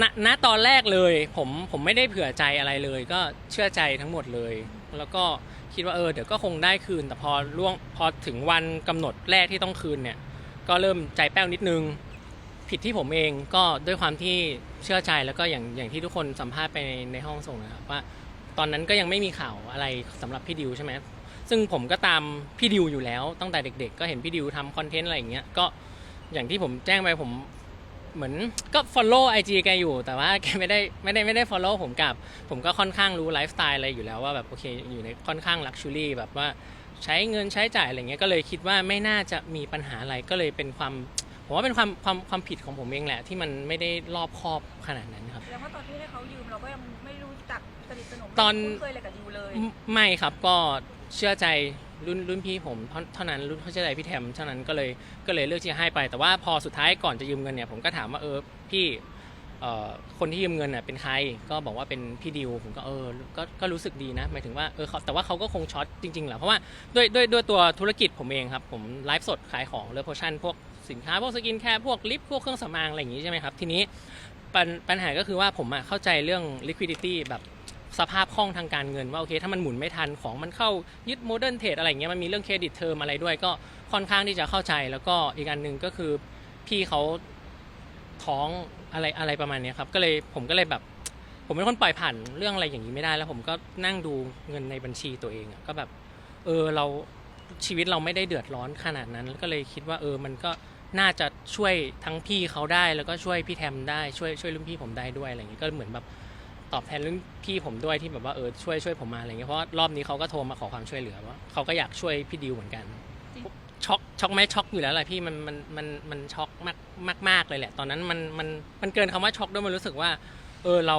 ณณตอนแรกเลยผมผมไม่ได้เผื่อใจอะไรเลย ก็เชื่อใจทั้งหมดเลย แล้วก็คิดว่าเออเดี๋ยวก็คงได้คืน แต่พอล่วงพอถึงวันกำหนดแรกที่ต้องคืนเนี่ย ก็เริ่มใจแป้วนิดนึง ผิดที่ผมเองก็ด้วยความที่เชื่อใจแล้วก็อย่างอย่างที่ทุกคนสัมภาษณ์ไปในในห้องส่งนะครับว่า ตอนนั้นก็ยังไม่มีข่าวอะไรสำหรับพี่ดิวใช่ไหมซึ่งผมก็ตามพี่ดิวอยู่แล้วตั้งแต่เด็ก ๆ ก็เห็นพี่ดิวทำคอนเทนต์อะไรอย่างเงี้ยก็อย่างที่ผมแจ้งไปผม เหมือนก็ follow IG แกอยู่ แต่ว่าแกไม่ได้ไม่ได้ไม่ได้ follow ผมกลับ ผมก็ค่อนข้างรู้ไลฟ์สไตล์อะไรอยู่แล้วว่าแบบโอเคอยู่ในค่อนข้างลักชูรี่แบบว่าใช้เงินใช้จ่ายอะไรเงี้ยก็เลยคิดว่าไม่น่าจะมีปัญหาอะไรก็เลยเป็นความผมว่าเป็นความความความผิดของผมเองแหละ ที่มันไม่ได้รอบคอบขนาดนั้นครับแสดงว่าตอนที่ให้เขายืมเราก็ยังไม่รู้จักสนิทสนมตอน ไม่คุ้นเคยอะไรกับดิวเลยไม่ไม่ครับก็เชื่อใจ รุ่นรุ่นพี่ผมเท่านั้นรุ่นเขาเชื่อใจพี่แทมเท่านั้นก็เลยก็เลยเลือกที่จะให้ไป แต่ว่าพอสุดท้ายก่อนจะยืมเงินเนี่ยผมก็ถามว่าเออพี่เอ่อคนที่ยืมเงินน่ะเป็นใครก็บอกว่าเป็นพี่ดิวผมก็เออก็ก็รู้สึกดีนะหมายถึงว่าเออเขาแต่ว่าเขาก็คงช็อตจริงๆแหละเพราะว่าด้วยด้วยด้วยตัวธุรกิจผมเองครับผมไลฟ์สดขายของเลอโพชั่นพวกสินค้าพวกสกินแคร์พวกลิปพวกเครื่องสำอางอะไรอย่างงี้ใช่ไหมครับทีนี้ปัญหาก็คือว่าผมอะเข้าใจเรื่อง liquidity แบบ สภาพคล่องทางการเงินว่าโอเคถ้ามันหมุนไม่ทันของมันเข้ายึดโมเดิร์นเทรดอะไรเงี้ยมันมีเรื่องเครดิตเทอมอะไรด้วยก็ค่อนข้างที่จะเข้าใจ แล้วก็อีกอันหนึ่งก็คือพี่เขาท้องอะไรอะไรประมาณนี้ครับก็เลยผมก็เลยแบบ ผมเป็นคนปล่อยผ่านเรื่องอะไรอย่างนี้ไม่ได้แล้ว ผมก็นั่งดูเงินในบัญชีตัวเองก็แบบเออเราชีวิตเราไม่ได้เดือดร้อนขนาดนั้น ก็เลยคิดว่าเออมันก็น่าจะช่วยทั้งพี่เขาได้แล้วก็ช่วยพี่แทมได้ช่วยช่วยรุ่นพี่ผมได้ด้วยอะไรอย่างนี้ก็เหมือนแบบ ตอบแทนรุ่นพี่ผมด้วยที่แบบว่าเออช่วยช่วยผมมาอะไรเงี้ยเพราะว่ารอบนี้เขาก็โทรมาขอความช่วยเหลือว่าเขาก็อยากช่วยพี่ดิวเหมือนกันช็อกช็อกไหมช็อกอยู่แล้วแหละพี่มันมันมันมันช็อกมากมากมากเลยแหละ ตอนนั้นมันมันมันเกินคำว่าช็อกด้วยมันรู้สึกว่า เออเรา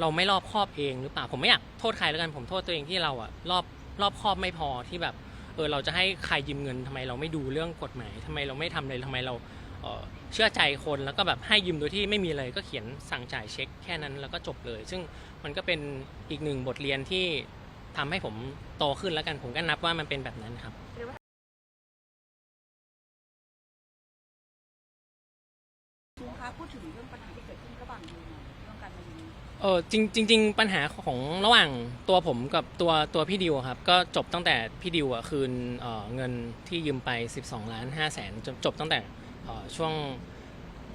เราไม่รอบคอบเองหรือเปล่าผมไม่อยากโทษใครแล้วกันผมโทษตัวเองที่เราอะรอบรอบคอบไม่พอที่แบบ เออเราจะให้ใครยืมเงินทำไมเราไม่ดูเรื่องกฎหมายทำไมเราไม่ทำเลยทำไมเรา เอ่อเชื่อใจคนแล้วก็แบบให้ยืมโดยที่ไม่มีเลยก็เขียนสั่งจ่ายเช็คแค่นั้นแล้วก็จบเลย ซึ่งมันก็เป็นอีกหนึ่งบทเรียนที่ทำให้ผมโตขึ้นแล้วกันผมก็นับว่ามันเป็นแบบนั้นครับลุงคะพูดถึงเรื่องปัญหาที่เกิดขึ้นระหว่างดิวหน่อยเรื่องการมายืมเออจริงจริงๆปัญหาของระหว่างตัวผมกับตัวตัวพี่ดิวอะครับก็จบตั้งแต่พี่ดิวอะคืนเอ่อเงินที่ยืมไป 12ล้าน5แสนจบจบตั้งแต่เอ่อ ช่วง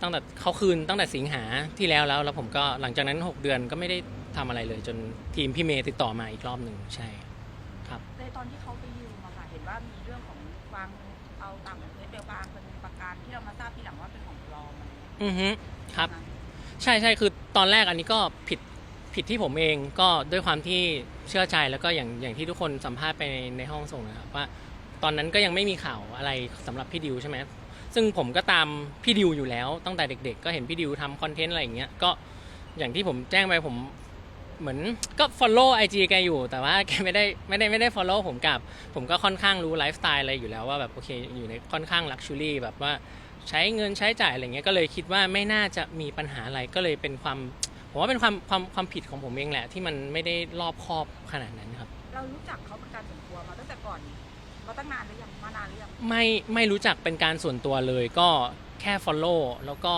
ตั้งแต่เขาคืนตั้งแต่สิงหาที่แล้วแล้ว แล้วผมก็หลังจากนั้น 6 เดือนก็ไม่ได้ทำอะไรเลย จนทีมพี่เมย์ติดต่อมาอีกรอบหนึ่งใช่ ในตอนที่เขาไปยืมอะค่ะ เห็นว่ามีเรื่องของวางเอาต่างประเทศเบลบางเป็นประกันที่เรามาทราบทีหลังว่าเป็นของปลอมอะไรอย่างเงี้ยอือฮึครับนะใช่ใช่คือตอนแรกอันนี้ก็ผิดผิดที่ผมเองก็ด้วยความที่เชื่อใจแล้วก็อย่างอย่างที่ทุกคนสัมภาษณ์ไปในในห้องส่งนะครับว่า ตอนนั้นก็ยังไม่มีข่าวอะไรสำหรับพี่ดิวใช่ไหม ซึ่งผมก็ตามพี่ดิวอยู่แล้วตั้งแต่เด็ก ๆ ก็เห็นพี่ดิวทำคอนเทนต์อะไรอย่างเงี้ยก็อย่างที่ผมแจ้งไปผมเหมือนก็ follow IG แกอยู่ แต่ว่าแกไม่ได้ไม่ได้ไม่ได้ follow ผมกลับ ผมก็ค่อนข้างรู้ไลฟ์สไตล์อะไรอยู่แล้วว่าแบบโอเคอยู่ในค่อนข้างลักชูรี่แบบว่าใช้เงินใช้จ่ายอะไรเงี้ยก็เลยคิดว่าไม่น่าจะมีปัญหาอะไรก็เลยเป็นความผมว่าเป็นความความความผิดของผมเองแหละ ที่มันไม่ได้รอบคอบขนาดนั้นครับ เรารู้จักเขาเป็นการส่วนตัวมาตั้งแต่ก่อน มาตั้งนานหรือยังมานานหรือยังไม่ไม่รู้จักเป็นการส่วนตัวเลย ก็แค่ follow แล้วก็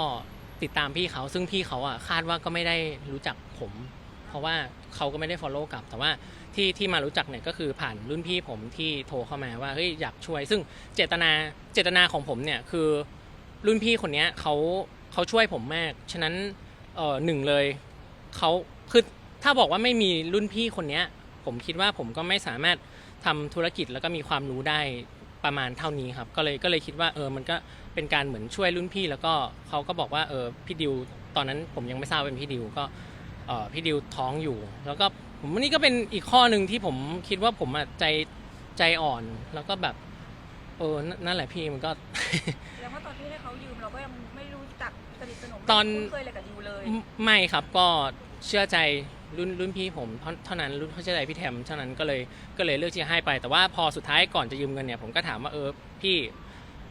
ติดตามพี่เขาซึ่งพี่เขาอะคาดว่าก็ไม่ได้รู้จักผม เพราะว่าเขาก็ไม่ได้ follow กลับ แต่ว่าที่ที่มารู้จักเนี่ยก็คือผ่านรุ่นพี่ผมที่โทรเข้ามาว่าเฮ้ยอยากช่วย ซึ่งเจตนาเจตนาของผมเนี่ยคือรุ่นพี่คนเนี้ยเขาเขาช่วยผมมาก ฉะนั้นเออหนึ่งเลยเขาคือถ้าบอกว่าไม่มีรุ่นพี่คนเนี้ย ผมคิดว่าผมก็ไม่สามารถ ทำธุรกิจแล้วก็มีความรู้ได้ประมาณเท่านี้ครับ ก็เลยก็เลยคิดว่าเออมันก็เป็นการเหมือนช่วยรุ่นพี่ แล้วก็เขาก็บอกว่าเออพี่ดิวตอนนั้นผมยังไม่ทราบว่าเป็นพี่ดิวก็เออพี่ดิวท้องอยู่ แล้วก็ผมวันนี้ก็เป็นอีกข้อหนึ่งที่ผมคิดว่าผมอะใจใจอ่อนแล้วก็แบบเออนั่นนั่นแหละพี่มันก็แสดงว่าตอนที่ให้เขายืมเราก็ยังไม่รู้จักสนิทสนมตอนไม่คุ้นเคยอะไรกับดิวเลย ไม่ไม่ครับก็เชื่อใจ รุ่นรุ่นพี่ผมเท่านั้นรุ่นเขาเชื่อใจพี่แทมเท่านั้นก็เลยก็เลยเลือกที่จะให้ไป แต่ว่าพอสุดท้ายก่อนจะยืมเงินเนี่ยผมก็ถามว่าเออพี่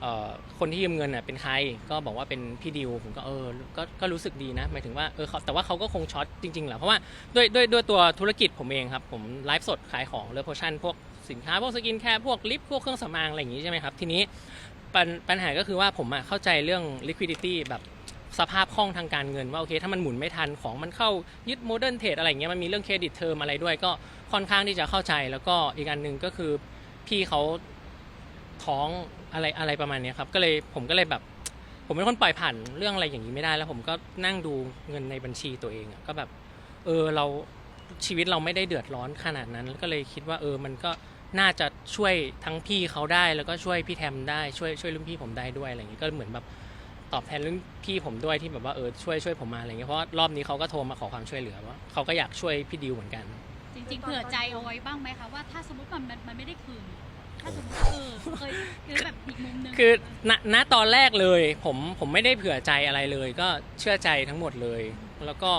เอ่อคนที่ยืมเงินน่ะเป็นใครก็บอกว่าเป็นพี่ดิวผมก็เออก็ก็รู้สึกดีนะหมายถึงว่าเออเขาแต่ว่าเขาก็คงช็อตจริงๆแหละเพราะว่าด้วยด้วยด้วยตัวธุรกิจผมเองครับผมไลฟ์สดขายของเลอโพชั่นพวกสินค้าพวกสกินแคร์พวกลิปพวกเครื่องสำอางอะไรอย่างงี้ใช่ไหมครับ ทีนี้ปัญปัญหาก็คือว่าผมอะเข้าใจเรื่อง liquidity แบบ สภาพคล่องทางการเงินว่าโอเคถ้ามันหมุนไม่ทันของมันเข้ายึดโมเดิร์นเทรดอะไรเงี้ยมันมีเรื่องเครดิตเทอมอะไรด้วย ก็ค่อนข้างที่จะเข้าใจแล้วก็อีกอันหนึ่งก็คือพี่เขาท้องอะไรอะไรประมาณนี้ครับก็เลยผมก็เลยแบบ ผมเป็นคนปล่อยผ่านเรื่องอะไรอย่างนี้ไม่ได้ แล้วผมก็นั่งดูเงินในบัญชีตัวเองอะก็แบบเออเราชีวิตเราไม่ได้เดือดร้อนขนาดนั้นก็เลยคิดว่าเออมันก็น่าจะช่วยทั้งพี่เขาได้แล้วก็ช่วยพี่แทมได้ช่วยช่วยรุ่นพี่ผมได้ด้วยอะไรอย่างนี้ก็เหมือนแบบ ตอบแทนรุ่นพี่ผมด้วยที่แบบว่าเออช่วยช่วยผมมาอะไรเงี้ยเพราะว่ารอบนี้เขาก็โทรมาขอความช่วยเหลือว่าเขาก็อยากช่วยพี่ดิวเหมือนกัน จริงๆเผื่อใจเอาไว้บ้างไหมคะว่าถ้าสมมติมันมันมันไม่ได้คืน ถ้าสมมติเออเคยคือแบบอีกมุมนึงคือณณตอนแรกเลยผมผมไม่ได้เผื่อใจอะไรเลย ก็เชื่อใจทั้งหมดเลย แล้วก็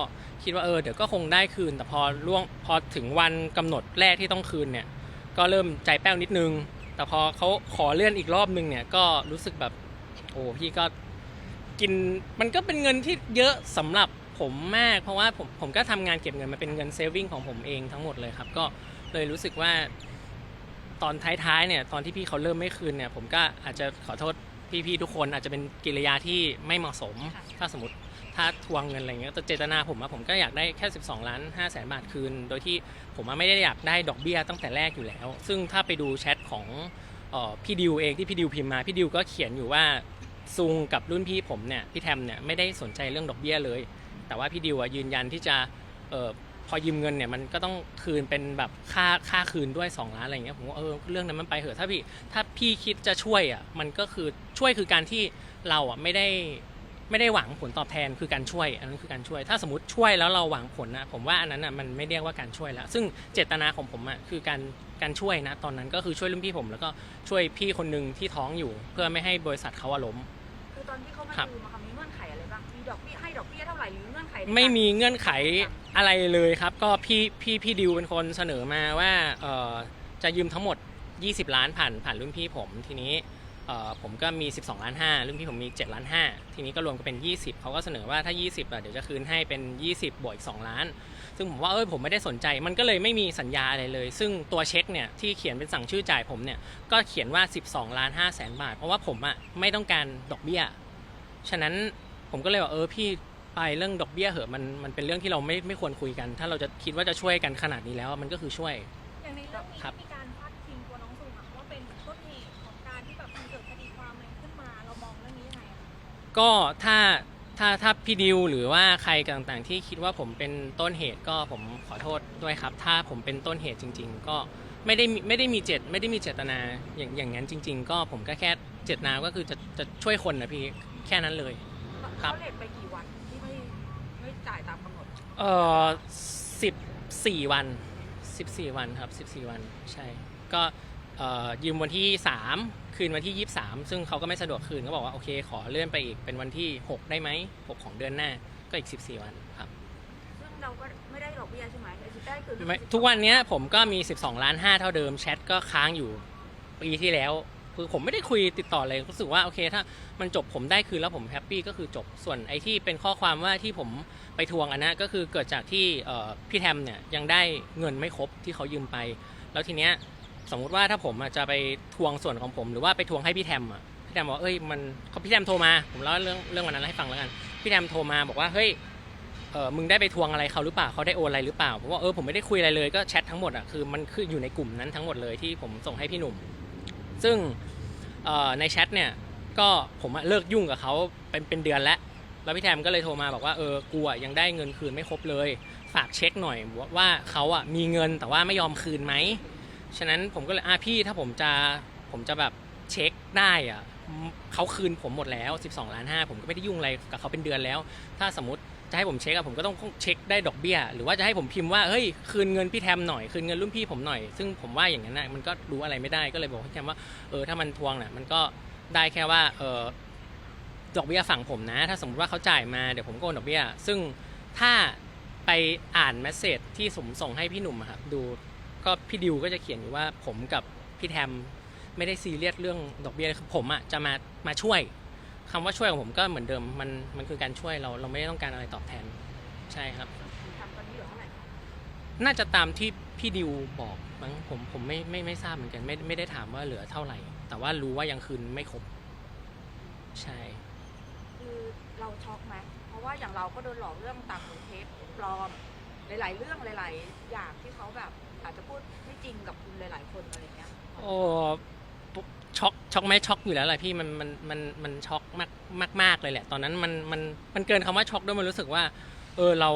คิดว่าเออเดี๋ยวก็คงได้คืน แต่พอล่วงพอถึงวันกำหนดแรกที่ต้องคืนเนี่ย ก็เริ่มใจแป้วนิดนึง แต่พอเขาขอเลื่อนอีกรอบนึงเนี่ยก็รู้สึกแบบโอ้พี่ก็ กินมันก็เป็นเงินที่เยอะสำหรับผมมาก เพราะว่าผมผมก็ทำงานเก็บเงินมาเป็นเงินเซฟวิ่งของผมเองทั้งหมดเลยครับ ก็เลยรู้สึกว่าตอนท้ายๆเนี่ยตอนที่พี่เขาเริ่มไม่คืนเนี่ย ผมก็อาจจะขอโทษพี่ๆทุกคนอาจจะเป็นกิริยาที่ไม่เหมาะสมถ้าสมมติถ้าทวงเงินอะไรเงี้ยแต่เจตนาผมอะผมก็อยากได้แค่ 12ล้าน5แสนบาทคืน โดยที่ผมอะไม่ได้อยากได้ดอกเบี้ยตั้งแต่แรกอยู่แล้ว ซึ่งถ้าไปดูแชทของ เออพี่ดิวเองที่พี่ดิวพิมพ์มาพี่ดิวก็เขียนอยู่ว่า ซุงกับรุ่นพี่ผมเนี่ยพี่แทมเนี่ยไม่ได้สนใจเรื่องดอกเบี้ยเลย แต่ว่าพี่ดิวยืนยันที่จะออพอยืมเงินเนี่ยมันก็ต้องคืนเป็นแบบค่าค่าคืนด้วย 2 ล้านอะไรเงี้ยผมว่าเออเรื่องนั้นมันไปเหอะถ้าพี่ถ้าพี่คิดจะช่วยอะมันก็คือช่วยคือการที่เราอะไม่ได้ไม่ได้หวังผลตอบแทนคือการช่วย อันนั้นคือการช่วย ถ้าสมมติช่วยแล้วเราหวังผลนะผมว่าอันนั้นอะมันไม่เรียกว่าการช่วยแล้วซึ่งเจตนาของผมอะคือการการช่วยนะตอนนั้นก็คือช่วยรุ่นพี่ผม แล้วก็ช่วยพี่คนหนึ่งที่ท้องอยู่ เพื่อไม่ให้บริษัทเขาอะล้ม ตอนที่เขามาครับ ยืมอะค่ะมีเงื่อนไขอะไรบ้างมีดอกเบี้ยให้ดอกเบี้ยเท่าไหร่หรือเงื่อนไขในการไม่มีเงื่อนไขอะไรเลยครับ ก็พี่พี่พี่ดิวเป็นคนเสนอมาว่าเอ่อจะยืมทั้งหมด 20 ล้านผ่านผ่านรุ่นพี่ผมทีนี้เอ่อ ผมก็มี 12ล้าน5รุ่นพี่ผมมี7ล้าน5ทีนี้ก็รวมกันเป็น 20เขาก็เสนอว่าถ้า 20อะเดี๋ยวจะคืนให้เป็น 20 บวกอีก 2 ล้าน ซึ่งผมว่าเออผมไม่ได้สนใจ มันก็เลยไม่มีสัญญาอะไรเลย ซึ่งตัวเช็คเนี่ยที่เขียนเป็นสั่งชื่อจ่ายผมเนี่ยก็เขียนว่า 12ล้าน5แสนบาท เพราะว่าผมอะไม่ต้องการดอกเบี้ย ฉะนั้นผมก็เลยว่าเออพี่ไปเรื่องดอกเบี้ยเหอะมันมันเป็นเรื่องที่เราไม่ไม่ควรคุยกัน ถ้าเราจะคิดว่าจะช่วยกันขนาดนี้แล้วมันก็คือช่วยอย่างในเรื่องนี้ครับที่มีการ ก็ถ้าถ้าถ้าพี่ดิวหรือว่าใครต่างๆ ที่คิดว่าผมเป็นต้นเหตุก็ผมขอโทษด้วยครับ ถ้าผมเป็นต้นเหตุจริง ๆ ก็ไม่ได้มีไม่ได้มีเจตไม่ได้มีเจตนาอย่างอย่างนั้นจริง ๆ ก็ผมก็แค่เจตนาก็คือจะจะช่วยคนนะพี่แค่นั้นเลย ครับ เขาเลทไปกี่วันที่ไม่ไม่จ่ายตามกำหนดเอ่อสิบสี่วันสิบสี่วันครับสิบสี่วันใช่ ก็เอ่อยืมวันที่สาม คืนวันที่ยี่สามซึ่งเขาก็ไม่สะดวกคืนก็บอกว่าโอเค ขอเลื่อนไปอีกเป็นวันที่หกได้ไหมหกของเดือนหน้าก็อีกสิบสี่วันครับซึ่งเราก็ไม่ได้ดอกเบี้ยใช่ไหมไอ้ที่ได้คือไม่ทุกวันเนี้ยผมก็มี 12 ล้าน 5 เท่าเดิมแชทก็ค้างอยู่ปีที่แล้ว คือผมไม่ได้คุยติดต่อเลยรู้สึกว่าโอเคถ้ามันจบผมได้คืนแล้วผมแฮปปี้ก็คือจบส่วนไอ้ที่เป็นข้อความว่าที่ผมไปทวงอันนั้นก็คือเกิดจากที่เอ่อพี่แทมเนี่ยยังได้เงินไม่ครบที่เขายืมไป แล้วทีเนี้ย สมมุติว่าถ้าผมอะจะไปทวงส่วนของผม หรือว่าไปทวงให้พี่แทมอะพี่แทมบอกเอ้ยมันเขาพี่แทมโทรมาผมเล่าเรื่องเรื่องวันนั้นให้ฟังแล้วกันพี่แทมโทรมาบอกว่าเฮ้ยเออมึงได้ไปทวงอะไรเขาหรือเปล่าเขาได้โอนอะไรหรือเปล่าผมว่าเออผมไม่ได้คุยอะไรเลยก็แชททั้งหมดอะคือมันคืออยู่ในกลุ่มนั้นทั้งหมดเลยที่ผมส่งให้พี่หนุ่ม ซึ่งในแชทเนี่ยก็ผมเลิกยุ่งกับเขาเป็นเป็นเดือนแล้ว แล้วพี่แทมก็เลยโทรมาบอกว่าเออกูอะยังได้เงินคืนไม่ครบเลย ฝากเช็คหน่อยว่าว่าเขาอะมีเงินแต่ว่าไม่ยอมคืนไหม ฉะนั้นผมก็เลยอะพี่ถ้าผมจะผมจะแบบเช็คได้อะเขาคืนผมหมดแล้ว 12ล้านห้าผมก็ไม่ได้ยุ่งอะไรกับเขาเป็นเดือนแล้ว ถ้าสมมติจะให้ผมเช็คอะผมก็ต้องเช็คได้ดอกเบี้ย หรือว่าจะให้ผมพิมพ์ว่าเฮ้ยคืนเงินพี่แทมหน่อยคืนเงินรุ่นพี่ผมหน่อย ซึ่งผมว่าอย่างนั้นนะมันก็รู้อะไรไม่ได้ก็เลยบอกพี่แทมว่าเออถ้ามันทวงน่ะมันก็ได้แค่ว่าเออดอกเบี้ยฝั่งผมนะ ถ้าสมมติว่าเขาจ่ายมาเดี๋ยวผมก็โอนดอกเบี้ย ซึ่งถ้าไปอ่านเมสเซจที่ผมส่งให้พี่หนุ่มครับดู ก็พี่ดิวก็จะเขียนอยู่ว่าผมกับพี่แทมไม่ได้ซีเรียสเรื่องดอกเบี้ยเลยคือผมอะจะมามาช่วยคำว่าช่วยของผมก็เหมือนเดิมมันมันคือการช่วยเราเราไม่ได้ต้องการอะไรตอบแทนใช่ครับน่าจะตามที่พี่ดิวบอกมั้งผมผมไม่ไม่ไม่ทราบเหมือนกันไม่ไม่ได้ถามว่าเหลือเท่าไหร่ แต่ว่ารู้ว่ายังคืนไม่ครบใช่คือเราช็อกไหมเพราะว่าอย่างเราก็โดนหลอกเรื่องต่างประเทศปลอมหลาย ๆ เรื่องหลาย ๆ อย่างที่เขาแบบ อาจจะพูดไม่จริงกับคุณหลาย ๆ คนอะไรเงี้ยโอ้ช็อกช็อกไหมช็อกอยู่แล้วแหละพี่มันมันมันมันช็อกมากมากมากเลยแหละ ตอนนั้นมันมันมันเกินคำว่าช็อกด้วยมันรู้สึกว่า เออเรา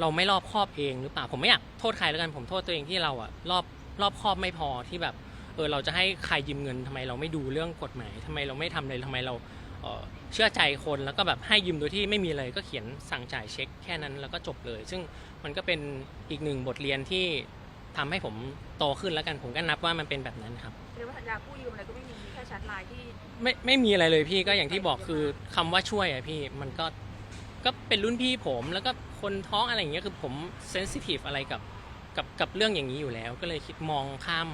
เราไม่รอบคอบเองหรือเปล่าผมไม่อยากโทษใครแล้วกันผมโทษตัวเองที่เราอะรอบรอบคอบไม่พอที่แบบ เออเราจะให้ใครยืมเงินทำไมเราไม่ดูเรื่องกฎหมายทำไมเราไม่ทำเลยทำไมเราเออเชื่อใจคนแล้วก็แบบให้ยืมโดยที่ไม่มีอะไรก็เขียนสั่งจ่ายเช็คแค่นั้นแล้วก็จบเลย ซึ่งมันก็เป็นอีกหนึ่งบทเรียนที่ ทำให้ผมโตขึ้นแล้วกันผมก็นับว่ามันเป็นแบบนั้นครับเรียกว่าสัญญากู้ยืมอะไรก็ไม่มีมีแค่แชทไลน์ที่ไม่ไม่มีอะไรเลยพี่ก็อย่างที่บอกคือคำว่าช่วยอะพี่มันก็ก็เป็นรุ่นพี่ผมแล้วก็คนท้องอะไรอย่างเงี้ยคือผมเซนซิทีฟอะไรกับกับกับเรื่องอย่างนี้อยู่แล้ว ก็เลยคิดมองข้าม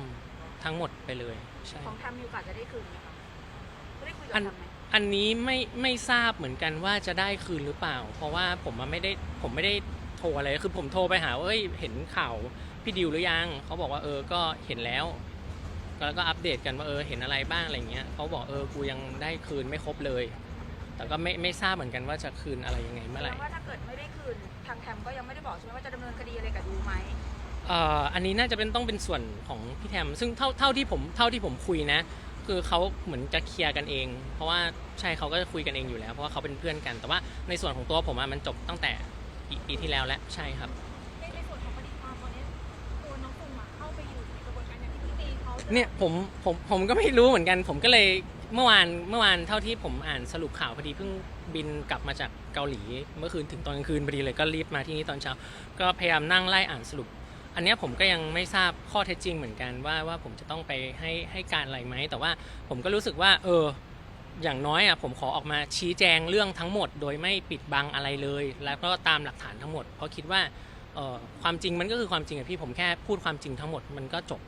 ทั้งหมดไปเลยใช่ของทำมีโอกาสจะได้คืนไหมคะจะได้คุยกับอันทำไหมอันนี้ไม่ไม่ทราบเหมือนกันว่าจะได้คืนหรือเปล่า เพราะว่าผมอะไม่ได้ผมไม่ได้โทรอะไรคือผมโทรไปหาว่าเอ้ยเห็นข่าว พี่ดิวหรือยังเขาบอกว่าเออก็เห็นแล้วแล้วก็อัปเดตกันว่าเออเห็นอะไรบ้างอะไรเงี้ยเขาบอกเออกูยังได้คืนไม่ครบเลย แต่ก็ไม่ไม่ทราบเหมือนกันว่าจะคืนอะไรยังไงเมื่อไหร่แสดงว่าถ้าเกิดไม่ได้คืนทางแทมก็ยังไม่ได้บอกใช่ไหมว่าจะดำเนินคดีอะไรกับดูไหมเอ่ออันนี้น่าจะเป็นต้องเป็นส่วนของพี่แทมซึ่งเท่าเท่าที่ผมเท่าที่ผมคุยนะ คือเขาเหมือนจะเคลียร์กันเอง เพราะว่าใช่เขาก็จะคุยกันเองอยู่แล้ว เพราะว่าเขาเป็นเพื่อนกัน แต่ว่าในส่วนของตัวผมอะมันจบตั้งแต่ปีปีที่แล้วแล้วใช่ครับ เนี่ยผมผมผมก็ไม่รู้เหมือนกัน ผมก็เลยเมื่อวานเมื่อวานเท่าที่ผมอ่านสรุปข่าวพอดีเพิ่งบินกลับมาจากเกาหลี เมื่อคืนถึงตอนกลางคืนพอดีเลยก็รีบมาที่นี่ตอนเช้า ก็พยายามนั่งไล่อ่านสรุป อันนี้ผมก็ยังไม่ทราบข้อเท็จจริงเหมือนกันว่าว่าผมจะต้องไปให้ให้การอะไรไหมแต่ว่าผมก็รู้สึกว่า เอออย่างน้อยอะผมขอออกมาชี้แจงเรื่องทั้งหมด โดยไม่ปิดบังอะไรเลย แล้วก็ตามหลักฐานทั้งหมด เพราะคิดว่าเออความจริงมันก็คือความจริงอะพี่ผมแค่พูดความจริงทั้งหมดมันก็จบ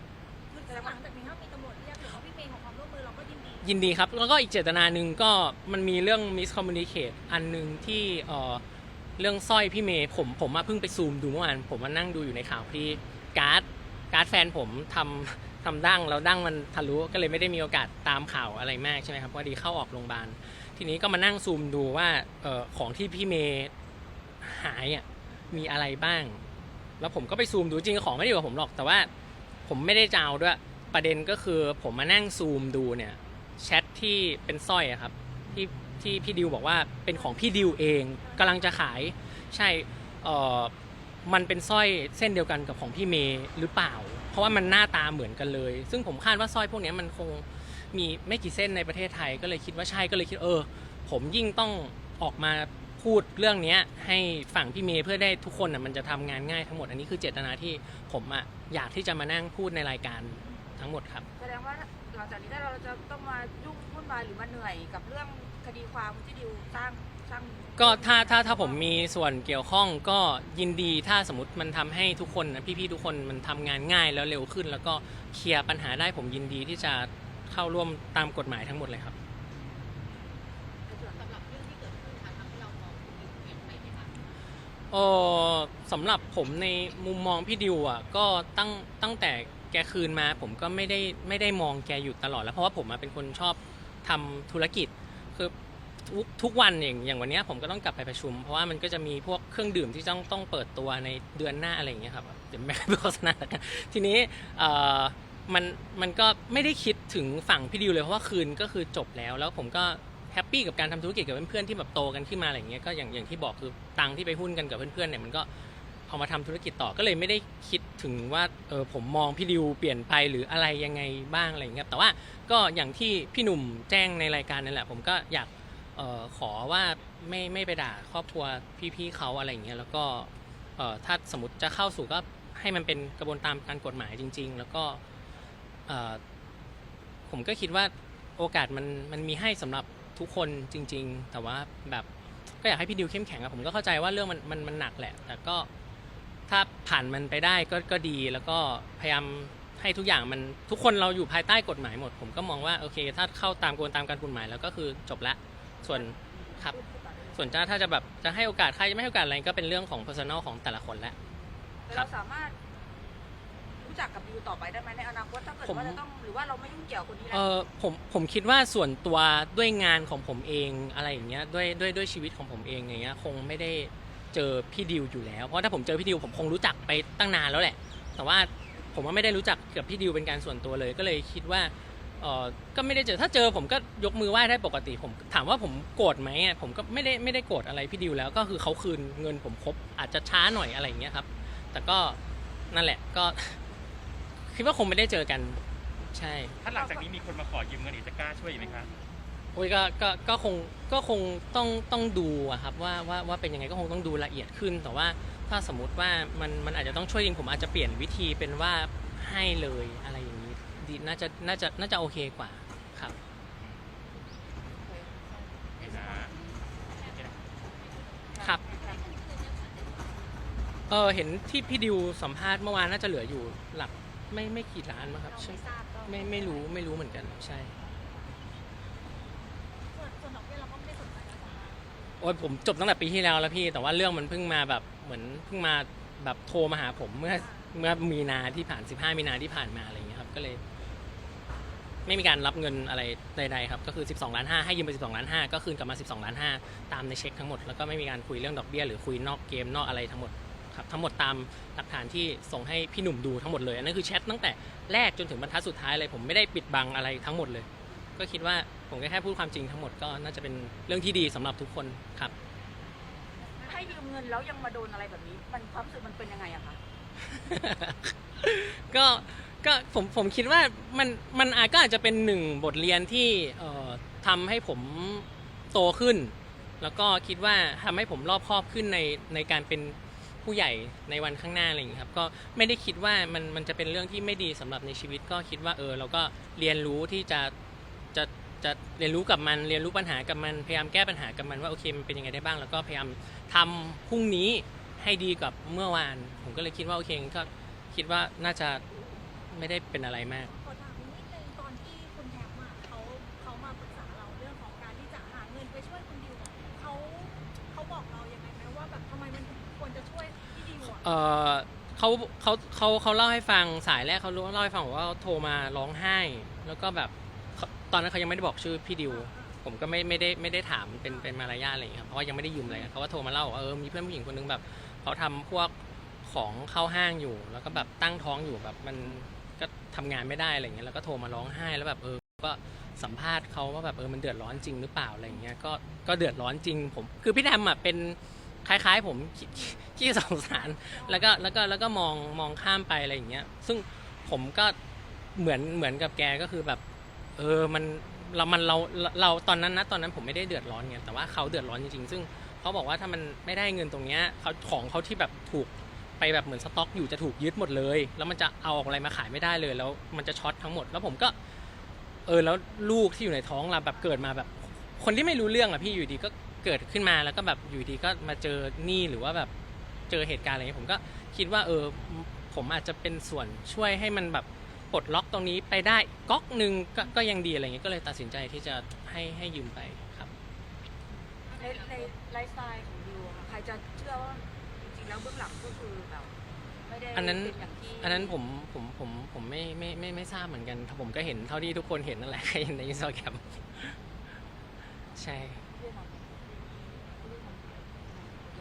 คือหลังจากนี้ถ้ามีตำรวจเรียกหรือว่าพี่เมย์ขอความร่วมมือเราก็ยินดียินดีครับ แล้วก็อีกเจตนาหนึ่งก็มันมีเรื่อง miscommunicate อันหนึ่งที่เอ่อเรื่องสร้อยพี่เมย์ผมผมมาเพิ่งไปซูมดูเมื่อวานผมมานั่งดูอยู่ในข่าวพอดีการ์ดการ์ดแฟนผมทำทำดั้งแล้วดั้งมันทะลุก็เลยไม่ได้มีโอกาสตามข่าวอะไรมากใช่ไหมครับพอดีเข้าออกโรงพยาบาลทีนี้ก็มานั่งซูมดูว่าเออของที่พี่เมย์หายอะมีอะไรบ้าง แล้วผมก็ไปซูมดูจริงๆของไม่ได้อยู่กับผมหรอกแต่ว่า ผมไม่ได้จะเอาด้วย ประเด็นก็คือผมมานั่งซูมดูเนี่ยแชทที่เป็นสร้อยอะครับที่ที่พี่ดิวบอกว่าเป็นของพี่ดิวเองกำลังจะขายใช่เออมันเป็นสร้อยเส้นเดียวกันกับของพี่เมย์หรือเปล่า เพราะว่ามันหน้าตาเหมือนกันเลย ซึ่งผมคาดว่าสร้อยพวกนี้มันคงมีไม่กี่เส้นในประเทศไทยก็เลยคิดว่าใช่ก็เลยคิดเออ ผมยิ่งต้องออกมา พูดเรื่องเนี้ยให้ฝั่งพี่เมย์เพื่อได้ทุกคนอะมันจะทำงานง่ายทั้งหมดอันนี้คือเจตนาที่ผมอะอยากที่จะมานั่งพูดในรายการทั้งหมดครับแสดงว่าหลังจากนี้ถ้าเราจะต้องมายุ่งวุ่นวายหรือมาเหนื่อยกับเรื่องคดีความที่ดิวสร้างสร้างก็ถ้าถ้าถ้าผมมีส่วนเกี่ยวข้องก็ยินดีถ้าสมมติมันทำให้ทุกคนนะพี่ๆทุกคนมันทำงานง่ายแล้วเร็วขึ้น แล้วก็เคลียร์ปัญหาได้ผมยินดีที่จะเข้าร่วมตามกฎหมายทั้งหมดเลยครับ สำหรับเรื่องที่เกิดขึ้นค่ะทำให้เรามองคุณดิวเปลี่ยนไปไหมคะ เออสำหรับผมในมุมมองพี่ดิวอะก็ตั้งตั้งแต่แกคืนมาผมก็ไม่ได้ไม่ได้มองแกอยู่ตลอดแล้วเพราะว่าผมอะเป็นคนชอบทำธุรกิจคือทุกทุกวันอย่างอย่างวันเนี้ยผมก็ต้องกลับไปประชุม เพราะว่ามันก็จะมีพวกเครื่องดื่มที่ต้องต้องเปิดตัวในเดือนหน้าอะไรอย่างเงี้ยครับเดี๋ยวไม่ไปโฆษณาแล้วกันทีนี้เอ่อ มันมันก็ไม่ได้คิดถึงฝั่งพี่ดิวเลยเพราะว่าคืนก็คือจบแล้ว แล้วผมก็ แฮปปี้กับการทำธุรกิจกับเพื่อนๆที่แบบโตกันขึ้นมาอะไรเงี้ยก็อย่างอย่างที่บอกคือตังที่ไปหุ้นกันกับเพื่อนๆเนี่ยมันก็เอามาทำธุรกิจต่อก็เลยไม่ได้คิดถึงว่าเออผมมองพี่ดิวเปลี่ยนไปหรืออะไรยังไงบ้างอะไรเงี้ยแต่ว่าก็อย่างที่พี่หนุ่มแจ้งในรายการนั่นแหละ ผมก็อยากออขอว่าไม่ไม่ไปด่าครอบครัวพี่ๆเขาอะไรเงี้ยแล้วก็เออถ้าสมมติจะเข้าสู่ก็ให้มันเป็นกระบวนตามการกฎหมายจริง ๆ แล้วก็ผมก็คิดว่าโอกาสมันมันมีให้สำหรับ ทุกคนจริง ๆ แต่ว่าแบบก็อยากให้พี่ดิวเข้มแข็งอะผมก็เข้าใจว่าเรื่องมันมันมันหนักแหละ แต่ก็ถ้าผ่านมันไปได้ก็ก็ดีแล้วก็พยายามให้ทุกอย่างมันทุกคนเราอยู่ภายใต้กฎหมายหมด ผมก็มองว่าโอเค ถ้าเข้าตามกระบวนตามการกฎหมายแล้วก็คือจบละส่วนครับ ส่วนจะถ้าจะแบบจะให้โอกาสใครจะไม่ให้โอกาสอะไรก็เป็นเรื่องของ personal ของแต่ละคนแล้วแต่ครัเราสามารถ จักกับดิวต่อไปได้ไหมในอนาคตถ้าเกิดผมว่าจะต้องหรือว่าเราไม่ยุ่งเกี่ยวกับคนนี้แล้เอวอผมผมคิดว่าส่วนตัวด้วยงานของผมเองอะไรอย่างเงี้ยด้วยด้วยด้วยชีวิตของผมเองอย่างเงี้ยคงไม่ได้เจอพี่ดิวอยู่แล้ว เพราะถ้าผมเจอพี่ดิวผมคงรู้จักไปตั้งนานแล้วแหละ แต่ว่าผมว่าไม่ได้รู้จักกับพี่ดิวเป็นการส่วนตัวเลย ก็เลยคิดว่าเออก็ไม่ได้เจอถ้าเจอผมก็ยกมือไหว้ได้ปกติผมถามว่าผมโกรธไหมอะผมก็ไม่ได้ไม่ได้โกรธอะไรพี่ดิวแล้วก็คือเขาคืนเงินผมครบอาจจะช้าหน่อยอะไรอย่างเงี้ยครับ แต่ก็นั่นแหละก็ คิดว่าคงไม่ได้เจอกัน ใช่ ถ้าหลังจากนี้มีคนมาขอยืมเงินอีกจะกล้าช่วยอีกไหมคะ โอ้ยก็ก็ก็คงก็คงต้องต้องดูอะครับว่าว่าว่าเป็นยังไงก็คงต้องดูละเอียดขึ้น แต่ว่าถ้าสมมติว่ามันมันอาจจะต้องช่วยจริงผมอาจจะเปลี่ยนวิธีเป็นว่าให้เลยอะไรอย่างนี้ดีน่าจะน่าจะน่าจะโอเคกว่าครับนะครับเออเห็นที่พี่ดิวสัมภาษณ์เมื่อวานน่าจะเหลืออยู่หลัก ไม่ไม่กี่ล้านมั้งครับเราใช่ไม่ทราบก็ไม่ไม่รู้ไม่รู้เหมือนกันใช่ ส่วนส่วนดอกเบี้ยเราก็ไม่ได้สนใจแล้วจ้ะโอ้ยผมจบตั้งแต่ปีที่แล้วแล้วพี่ แต่ว่าเรื่องมันเพิ่งมาแบบเหมือนเพิ่งมาแบบโทรมาหาผมเมื่อเมื่อมีนาที่ผ่าน 15 มีนาที่ผ่านมาอะไรอย่างเงี้ยครับก็เลย ไม่มีการรับเงินอะไรใดๆครับ ก็คือ 12ล้าน5ให้ยืมไป 12ล้าน5ก็คืนกลับมา 12ล้าน5ตามในเช็คทั้งหมดแล้วก็ไม่มีการคุยเรื่องดอกเบี้ยหรือคุยนอกเกมนอกอะไรทั้งหมด ครับทั้งหมดตามหลักฐานที่ส่งให้พี่หนุ่มดูทั้งหมดเลยอันนั้นคือแชทตั้งแต่แรกจนถึงบรรทัดสุดท้ายเลยผมไม่ได้ปิดบังอะไรทั้งหมดเลย ก็คิดว่าผมก็แค่พูดความจริงทั้งหมดก็น่าจะเป็นเรื่องที่ดีสำหรับทุกคนครับ ให้ยืมเงินแล้วยังมาโดนอะไรแบบนี้ มันความรู้สึกมันเป็นยังไงอะคะก็ก็ผมผมคิดว่ามันมันอาจก็อาจจะเป็นหนึ่งบทเรียนที่เอ่อทำให้ผมโตขึ้น แล้วก็คิดว่าทำให้ผมรอบคอบขึ้นในในการเป็น ผู้ใหญ่ในวันข้างหน้าอะไรอย่างนี้ครับก็ไม่ได้คิดว่ามันมันจะเป็นเรื่องที่ไม่ดีสำหรับในชีวิตก็คิดว่าเออเราก็เรียนรู้ที่จะจะจะเรียนรู้กับมันเรียนรู้ปัญหากับมันพยายามแก้ปัญหากับมันว่าโอเคมันเป็นยังไงได้บ้าง แล้วก็พยายามทำพรุ่งนี้ให้ดีกว่าเมื่อวาน ผมก็เลยคิดว่าโอเคก็คิดว่าน่าจะไม่ได้เป็นอะไรมาก เออเขาเขาเขาเขาเล่าให้ฟังสายแรกเขารู้เล่าให้ฟังบอกว่าเขาโทรมาร้องไห้ แล้วก็แบบเขาตอนนั้นเขายังไม่ได้บอกชื่อพี่ดิว ผมก็ไม่ไม่ได้ไม่ได้ถามเป็นเป็นมารยาทอะไรอย่างเงี้ยครับเพราะว่ายังไม่ได้ยืมอะไรกันเขาก็โทรมาเล่าว่าเออมีเพื่อนผู้หญิงคนนึงแบบเขาทำพวกของเข้าห้างอยู่ แล้วก็แบบตั้งท้องอยู่แบบมันก็ทำงานไม่ได้อะไรอย่างเงี้ยแล้วก็โทรมาร้องไห้แล้วแบบเออก็สัมภาษณ์เขาว่าแบบเออมันเดือดร้อนจริงหรือเปล่าอะไรอย่างเงี้ยก็ก็เดือดร้อนจริงผมคือพี่แทมอะเป็น คล้าย ๆ ผมขี้สงสารแล้วก็แล้วก็แล้วก็มองมองข้ามไปอะไรอย่างเงี้ย ซึ่งผมก็เหมือนเหมือนกับแกก็คือแบบ เออมันเรามันเราเราตอนนั้นนะตอนนั้นผมไม่ได้เดือดร้อนไงแต่ว่าเขาเดือดร้อนจริงๆ ซึ่งเขาบอกว่าถ้ามันไม่ได้เงินตรงเนี้ยเขาของเขาที่แบบถูกไปแบบเหมือนสต็อกอยู่จะถูกยึดหมดเลย แล้วมันจะเอาอะไรมาขายไม่ได้เลย แล้วมันจะช็อตทั้งหมด แล้วผมก็ เออแล้วลูกที่อยู่ในท้องเราแบบเกิดมาแบบ คนที่ไม่รู้เรื่องอะพี่อยู่ดีก็ เกิดขึ้นมาแล้วก็แบบอยู่ดีก็มาเจอหนี้หรือว่าแบบเจอเหตุการณ์อะไรอย่างเงี้ยผมก็คิดว่าเออผมอาจจะเป็นส่วนช่วยให้มันแบบปลดล็อกตรงนี้ไปได้ก๊อกหนึ่งก็ก็ยังดีอะไรเงี้ยก็เลยตัดสินใจที่จะให้ให้ยืมไปครับ ในในไลฟ์สไตล์ของดิวอะค่ะใครจะเชื่อว่าจริงๆแล้วเบื้องหลังก็คือแบบไม่ได้อันนั้น เป็นอย่างที่อันนั้นผมผมผมผมไม่ไม่ไม่ไม่ทราบเหมือนกันผมก็เห็นเท่าที่ทุกคนเห็นนั่นแหละ ในอินสตาแกรมใช่ เรื่องของเรื่องของโอเค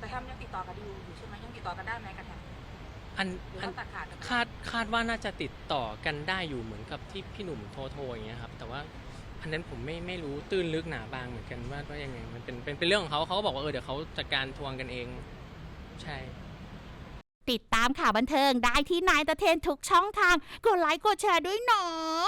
แต่แทมยังติดต่อกับดิวอยู่ใช่ไหมยังติดต่อกันได้ไหมกับแทมอันหรืออัน ว่าตัดขาดกันไปคาดคาดว่าน่าจะติดต่อกันได้อยู่เหมือนกับที่พี่หนุ่มโทรโทรอย่างเงี้ยครับแต่ว่าอันนั้นผมไม่ไม่รู้ตื้นลึกหนาบางเหมือนกันว่าว่ายังไงมันเป็นเป็นเป็นเรื่องของเขาเขาก็บอกว่าเออเดี๋ยวเขาจัดการทวงกันเอง ใช่ ติดตามข่าวบันเทิงได้ที่นายตะเทนทุกช่องทาง กดไลค์กดแชร์ด้วยเนาะ